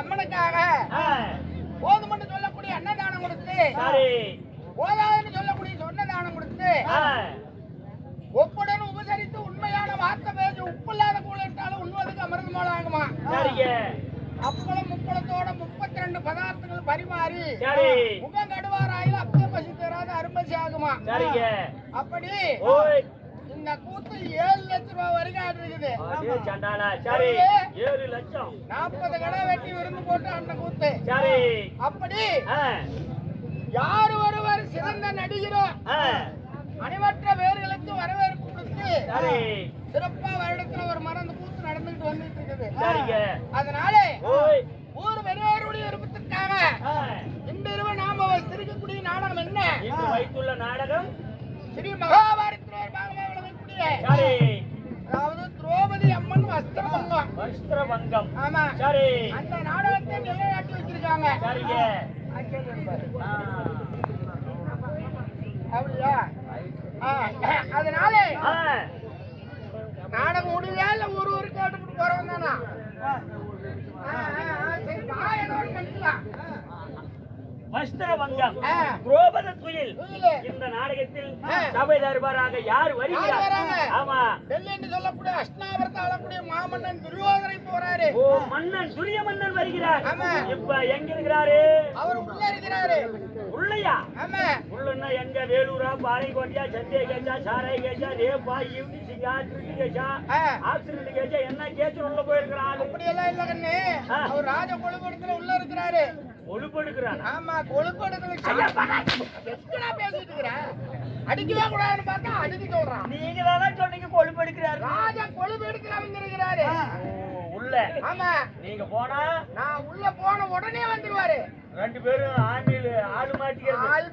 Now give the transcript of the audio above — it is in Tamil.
அம்மனுக்காக போதுமன்னு சொல்லக்கூடிய அன்னதானம் கொடுத்து போதாதுன்னு சொல்லக்கூடிய சொன்ன தானம் கொடுத்து ஒப்புடன் உபசரித்து உண்மையான வார்த்தை பேசி உப்பு இல்லாத கூட என்றாலும் உண்மைக்கு அமிர்தம் போல ஆகுமா அப்பளம் முப்பளத்தோட முப்பத்தி ரெண்டு பதார்த்தங்கள் பரிமாறி முகம் கடுவாராயில் அப்பே பசி தராத அரும்பசி ஆகுமா? அப்படி ரூபாய் வரைக்கும் ஆட்டு இருக்குது அதே சண்டாளா சரி. ஏழு லட்சம். நாற்பது கடை வெட்டி விருந்து போட்டு அந்த கூத்து. சரி. அப்படி ஆ, யார் ஒருவர் சிறந்த நடிகரோ ஆ, அனைவற்ற வேர்களுக்கு வரவேற்பு கொடுத்து சிறப்பா வருடத்துல ஒரு மரம் அந்த கூத்து நடந்துகிட்டு வந்துட்டு இருக்குது அதனால ஊர் வெறுவருடைய விருப்பத்திற்காக இரவு நாம வைத்திருக்கக்கூடிய நாடகம் என்ன? வைத்துள்ள நாடகம் ஸ்ரீ மகாபாரத்தில் பங்கம் ஆமா. சரி. அந்த நாடகத்தை நிலைநாட்டி வச்சிருக்காங்க. சரிங்க. அப்படியா? அதனால நாடகம் இல்ல ஒரு ஒரு கேட்டு போறவன் தானா? வஸ்திர பங்கம் ஆ. புரோபத துயில். இந்த நாடகத்தில். சபை தர்பாராக யார் வருகிறார்? ஆமா என்று சொல்லக்கூடிய அஷ்டாவரத்தை ஆளக்கூடிய மாமன்னன் துரியோதனை போறாரு ஓ மன்னன் துரிய மன்னன் வருகிறார். இப்ப எங்க இருக்கிறாரு அவர் உள்ள இருக்கிறாரு உள்ளையா ஆமா எங்க வேலூரா பாளையங்கோட்டையா சத்திய கேச்சா சாராய கேச்சா ரேப்பா ஈவினி சிங்கா திருட்டு கேச்சா ஆ. ஆக்சிடென்ட் கேச்சா என்ன கேச்சு உள்ள போயிருக்கிறான் அப்படி எல்லாம் இல்ல கண்ணு. அவர் ராஜ கொழுப்படுத்துல உள்ள இருக்கிறாரு. ஒழுப்படுக்கிறான் ஆமா கொழுப்படுத்துல எத்தனை பேசிட்டு இருக்கிற? அடிக்கவே கூடாதுன்னு பார்த்தா அடிக்க சொல்றான். நீங்க தானே சொன்னீங்க கொழுப்படுக்கிறாரு ராஜா கொழுப்படுத்துல வந்திருக்கிறாரு உள்ள. ஆமா. நீங்க போனா? நான் உள்ள போன உடனே வந்துருவாரு. ரெண்டு பேரும் ஆண்டில் ஆளு மாட்டிக்கிறது. ஆளு